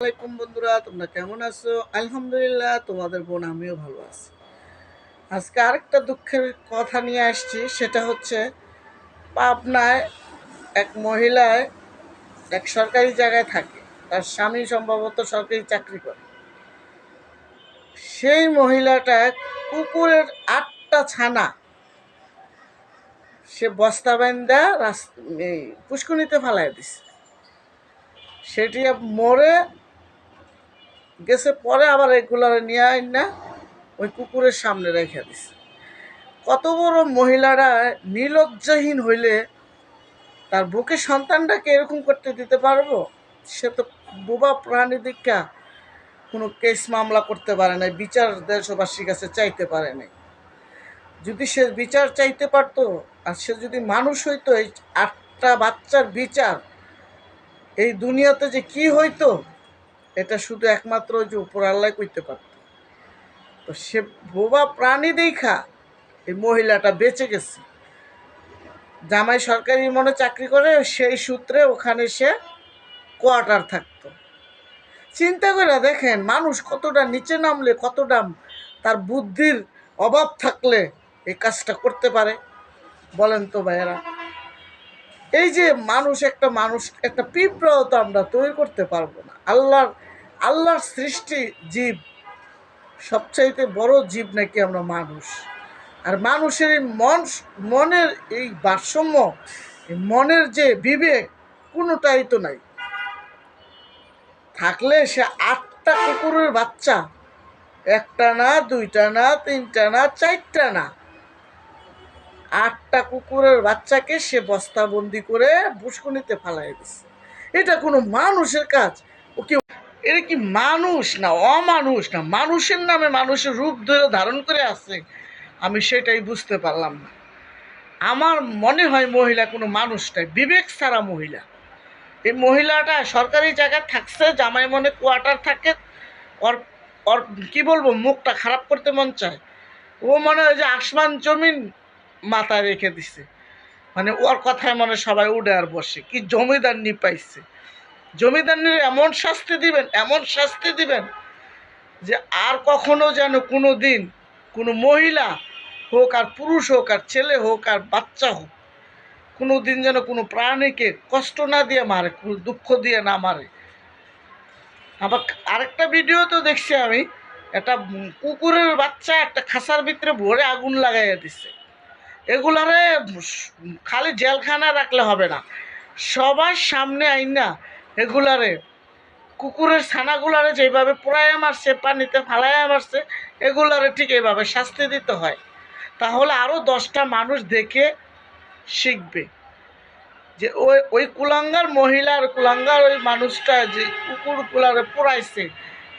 আসসালামাইকুম বন্ধুরা, তোমরা কেমন আছো? আলহামদুলিল্লাহ, তোমাদের বোন আমিও ভালো আছি। আজকে আরেকটা দুঃখের কথা নিয়ে আসছি, সেটা হচ্ছে পাবনায় এক মহিলায় এক সরকারি জায়গায় থাকে। তার স্বামী সম্ভবত সরকারি চাকরি করে। সেই মহিলাটা কুকুরের আটটা ছানা সে বস্তা বান্ধা রাস এই পুষ্কুনিতে ফালাই দিছে। সেটি মরে গেছে পরে আবার এগুলারে নিয়ে আইন না, ওই কুকুরের সামনে রেখে দিছে। কত বড় মহিলারা নিলজ্জাহীন হইলে তার বুকে সন্তানটাকে এরকম করতে দিতে পারব? সে তো বোবা প্রাণী দীক্ষা, কোনো কেস মামলা করতে পারে নাই, বিচার দেশবাসীর কাছে চাইতে পারে নাই। যদি সে বিচার চাইতে পারতো, আর সে যদি মানুষ হইতো, এই আটটা বাচ্চার বিচার, এই দুনিয়াতে যে কি হইতো? এটা শুধু একমাত্র যে উপর আল্লাহ করতে পারত। তো সে বোবা প্রাণী দেখা এই মহিলাটা বেঁচে গেছে। জামাই সরকারি মনে চাকরি করে, সেই সূত্রে ওখানে সে কোয়ার্টার থাকতো। চিন্তা করে দেখেন, মানুষ কতটা নিচে নামলে, কতটা তার বুদ্ধির অভাব থাকলে এই কাজটা করতে পারে। বলেন তো ভাইয়েরা, এই যে মানুষ একটা মানুষ একটা পিঁপড়াও তো আমরা তৈরি করতে পারব না। আল্লাহর আল্লাহর সৃষ্টি জীব সবচাইতে বড় জীব নাকি আমরা মানুষ। আর মানুষের এই মন, মনের এই ভারসাম্য মনের যে বিবেক, কোনোটাই তো নাই। থাকলে সে আটটা কুকুরের বাচ্চা, একটা না, দুইটা না, তিনটা না, চারটা না। আটটা কুকুরের বাচ্চাকে সে বস্তাবন্দি করে পুষ্কনিতে ফালাই দিছে। এটা কোনো মানুষের কাজ। ও কি এটা কি মানুষ না অমানুষ না? মানুষের নামে মানুষের রূপ ধরে ধারণ করে আছে। আমি সেটাই বুঝতে পারলাম না। আমার মনে হয় মহিলা কোনো মানুষ নয় বিবেক ছাড়া মহিলা। এই মহিলাটা সরকারি জায়গায় থাকছে, জামাই মনে কোয়ার্টার থাকে, ওর ওর কী বলব, মুখটা খারাপ করতে মন চায়। ও মনে হয় যে আসমান জমিন মাথায় রেখে দিছে। মানে ওর কথায় মনে সবাই উঠে আর বসে। কি জমিদার নি পাইছে জমিদারনির এমন শাস্তি দিবেন, এমন শাস্তি দিবেন যে আর কখনো যেন কোনো দিন কোনো মহিলা হোক আর পুরুষ হোক আর ছেলে হোক আর বাচ্চা হোক, কোনো দিন যেন কোনো প্রাণীকে কষ্ট না দিয়ে মারে, কোনো দুঃখ দিয়ে না মারে। আবার আরেকটা ভিডিও তো দেখছি আমি, একটা কুকুরের বাচ্চা একটা খাসার ভিতরে ভরে আগুন লাগাইয়া দিছে। এগুলারে খালি জেলখানা রাখলে হবে না। সবার সামনে আইনা এগুলারে, কুকুরের ছানাগুলারে যেভাবে পোড়াইয়া মারছে, পানিতে ফালাইয়া মারছে, এগুলারে ঠিক এইভাবে শাস্তি দিতে হয়। তাহলে আরও দশটা মানুষ দেখে শিখবে যে ওই ওই কুলাঙ্গার মহিলার কুলাঙ্গার ওই মানুষটা যে কুকুরগুলারে পোড়াইছে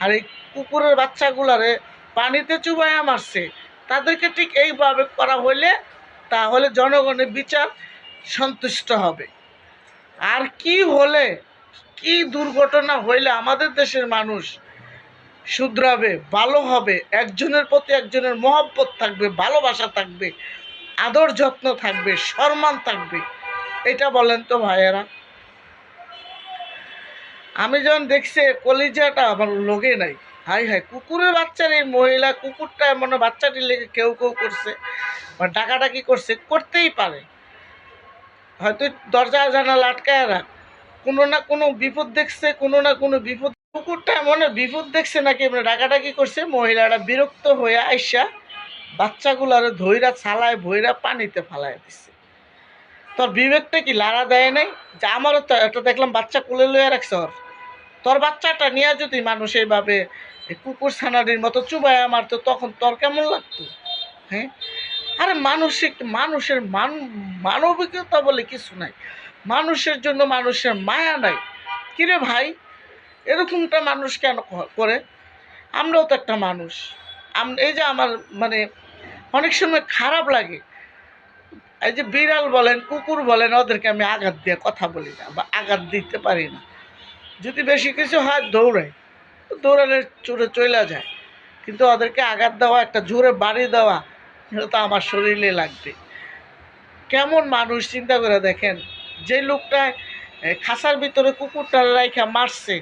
আর এই কুকুরের বাচ্চাগুলারে পানিতে চুবাইয়া মারছে, তাদেরকে ঠিক এইভাবে করা হলে তাহলে জনগণের বিচার সন্তুষ্ট হবে। আর কি হলে কি দুর্ঘটনা হইলে আমাদের দেশের মানুষ শুধরাবে, ভালো হবে, একজনের প্রতি একজনের মহব্বত থাকবে, ভালোবাসা থাকবে, আদর যত্ন থাকবে, সম্মান থাকবে, এটা বলেন তো ভাইয়েরা। আমি যখন দেখছি কলিজাটা আমার লোকে নাই, হাই হাই, কুকুরের বাচ্চার এই মহিলা, কুকুরটা মনে বাচ্চাটি লেগে কেউ কেউ করছে, বা ডাকাডাকি করছে, করতেই পারে। হয়তো দরজা জানালা আটকায় রাখ কোনো না কোনো বিপদ দেখছে, কোনো না কোনো বিপদ কুকুরটা মনে হয় বিপদ দেখছে নাকি এমনি ডাকাডাকি করছে মহিলাটা বিরক্ত হয়ে আইসা বাচ্চাগুলো বাচ্চাগুলারে ধইরা ছালায়, ভইরা পানিতে ফালায় দিচ্ছে তোর বিবেকটা কি লাড়া দেয় নাই? যে আমারও তো এটা দেখলাম বাচ্চা কোলে লইয়া রাখছে ওর। তোর বাচ্চাটা নিয়ে যদি মানুষ এইভাবে এই কুকুর ছানারির মতো চুবাইয়া মারতো, তখন তোর কেমন লাগতো? হ্যাঁ? আরে মানসিক মানুষের মান মানবিকতা বলে কিছু নাই। মানুষের জন্য মানুষের মায়া নাই। কিরে ভাই, এরকমটা মানুষ কেন করে? আমরাও তো একটা মানুষ। এই যে আমার মানে অনেক সময় খারাপ লাগে। এই যে বিড়াল বলেন, কুকুর বলেন, ওদেরকে আমি আঘাত দিয়ে কথা বলি না বা আঘাত দিতে পারি না। যদি বেশি কিছু হয় দৌড়াই দৌড়ালে চড়ে চলে যায়। কিন্তু ওদেরকে আঘাত দেওয়া, একটা জোরে বাড়ি দেওয়া, এটা তো আমার শরীরে লাগবে। কেমন মানুষ, চিন্তা করে দেখেন। যে লোকটা খাসার ভিতরে কুকুরটা রাইখা মারছে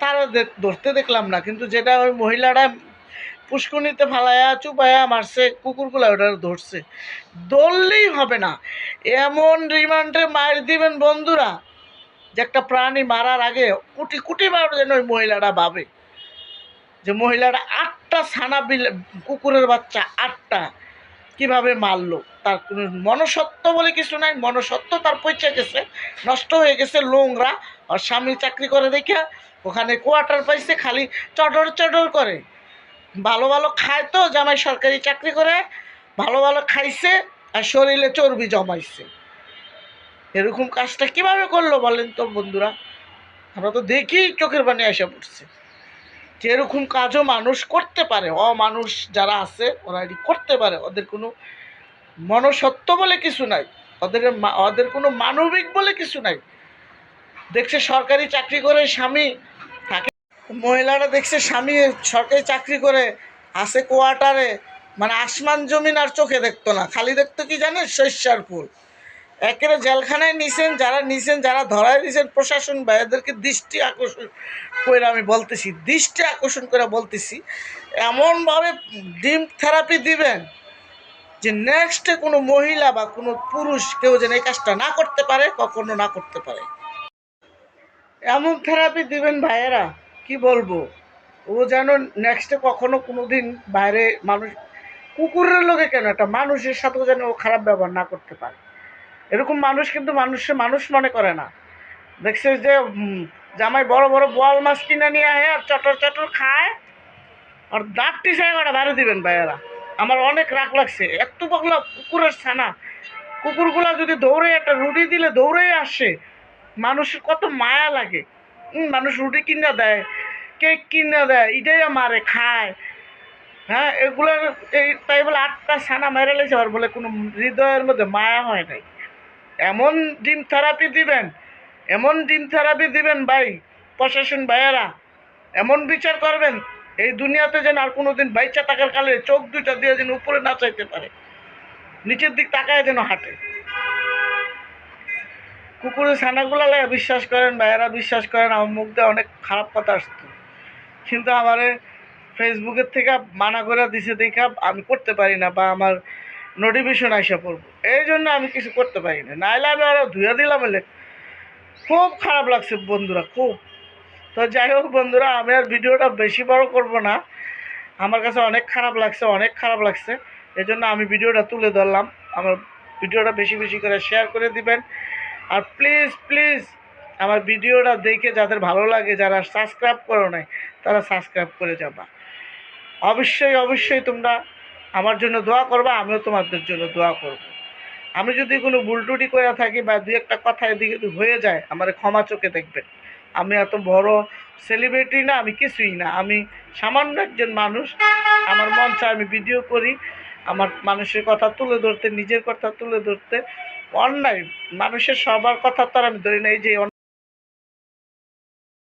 তারা ধরতে দেখলাম না। কিন্তু যেটা ওই মহিলারা পুষ্কুনিতে ফালায়া চুপায়া মারছে, কুকুরগুলা ওটা ধরছে। ধরলেই হবে না। এমন রিমান্ডে মার দিবেন বন্ধুরা, যে একটা প্রাণী মারার আগে কুটি কুটি বার যেন ওই মহিলারা ভাবে। যে মহিলারা আটটা ছানা বিল, কুকুরের বাচ্চা আটটা। কীভাবে মারলো? তার কোনো মনসত্ব বলে কিছু নাই, মনসত্ব তার পয়সা গেছে, নষ্ট হয়ে গেছে লোংরা আর স্বামী চাকরি করে দেখে ওখানে কোয়ার্টার পাইছে, খালি চডর চডর করে। ভালো ভালো খায় তো, জামাই সরকারি চাকরি করে, ভালো ভালো খাইছে, আর শরীরে চর্বি জমাইছে। এরকম কাজটা কীভাবে করল বলেন তো বন্ধুরা? আমরা তো দেখি চোখের পানি এসে পড়ছে। যে এরকম কাজও মানুষ করতে পারে, অমানুষ যারা আছে, ওরা এটি করতে পারে। ওদের কোনো মনসত্ব বলে কিছু নাই। ওদের ওদের কোনো মানবিক বলে কিছু নাই। দেখছে সরকারি চাকরি করে স্বামী থাকে, মহিলারা দেখছে স্বামী সরকারি চাকরি করে আসে কোয়ার্টারে মানে আসমান জমিন আর চোখে দেখতো না। খালি দেখতো কি জানে শস্যার ফুল। একেবারে জেলখানায় নিছেন, যারা নিছেন, যারা ধরায় দিয়েছেন প্রশাসন বা এদেরকে দৃষ্টি আকর্ষণ করে আমি বলতেছি, দৃষ্টি আকর্ষণ করে বলতেছি, এমনভাবে ডিম থেরাপি দিবেন যে নেক্সটে কোনো মহিলা বা কোনো পুরুষ কেউ যেন এই কাজটা না করতে পারে, কখনো না করতে পারে। এমন থেরাপি দিবেন ভাইয়েরা, কি বলব? ও যেন নেক্সটে কখনো কোনো দিন বাইরে মানুষ, কুকুরের লোকে কেন? একটা মানুষের সাথেও যেন ও খারাপ ব্যবহার না করতে পারে। এরকম মানুষ কিন্তু মানুষে মানুষ মনে করে না। দেখছে যে জামাই বড় বড় বোয়াল মাছ কিনে নিয়ে আয় আর চটর চটর খায়। আর দাঁতটি সাই কটা বাইরে দিবেন ভাইয়েরা। আমার অনেক রাগ লাগছে। এত পাগলা কুকুরের ছানা। কুকুরগুলা যদি দৌড়ে একটা রুটি দিলে দৌড়েই আসে। মানুষের কত মায়া লাগে। মানুষ রুটি কিনে দেয়, কেক কিনে দেয় এটাই মারে, খায়। হ্যাঁ এগুলো এই তাই বলে আটটা ছানা মেরে লেছে আর বলে কোনো হৃদয়ের মধ্যে মায়া হয় নাই। এমন ডিম থেরাপি দিবেন, এমন ডিম থেরাপি দিবেন ভাই প্রশাসন ভাইয়েরা, এমন বিচার করবেন, এই দুনিয়াতে যেন আর কোনো দিন বাইচা থাকার কালে চোখ দুইটা দিয়ে যেন উপরে না চাইতে পারে, নিচের দিক তাকায় যেন হাঁটে। কুকুরের ছানাগুলো লাগে বিশ্বাস করেন, ভাইয়েরা বিশ্বাস করেন, আমার মুখ দিয়ে অনেক খারাপ কথা আসতো। কিন্তু আমারে ফেসবুকের থেকে মানা করে দিছে, দেখা আমি করতে পারি না বা আমার নোটিফিকেশন আসা পড়ব। এই জন্য আমি কিছু করতে পারি না। নাহলে আমি আরও ধুয়ে দিলাম এলে। খুব খারাপ লাগছে বন্ধুরা, খুব। তো যাই হোক বন্ধুরা, আমি আর ভিডিওটা বেশি বড় করব না। আমার কাছে অনেক খারাপ লাগছে, অনেক খারাপ লাগছে। এই জন্য আমি ভিডিওটা তুলে ধরলাম। আমার ভিডিওটা বেশি বেশি করে শেয়ার করে দিবেন। আর প্লিজ প্লিজ আমার ভিডিওটা দেখে যাদের ভালো লাগে, যারা সাবস্ক্রাইব করো নাই, তারা সাবস্ক্রাইব করে যাবা। অবশ্যই অবশ্যই তোমরা আমার জন্য দোয়া করবা, আমিও তোমাদের জন্য দোয়া করব। আমি যদি কোনো ভুল ত্রুটি করে থাকি বা দু একটা কথা এদিকে হয়ে যায়, আমার ক্ষমা চোখে দেখবেন। আমি এত বড় সেলিব্রিটি না, আমি কিছুই না। আমি সামান্য একজন মানুষ, আমার মন চায় আমি ভিডিও করি, আমার মানুষের কথা তুলে ধরতে, নিজের কথা তুলে ধরতে। অন্যায়, মানুষের সবার কথা তো আর আমি ধরি না, এই যে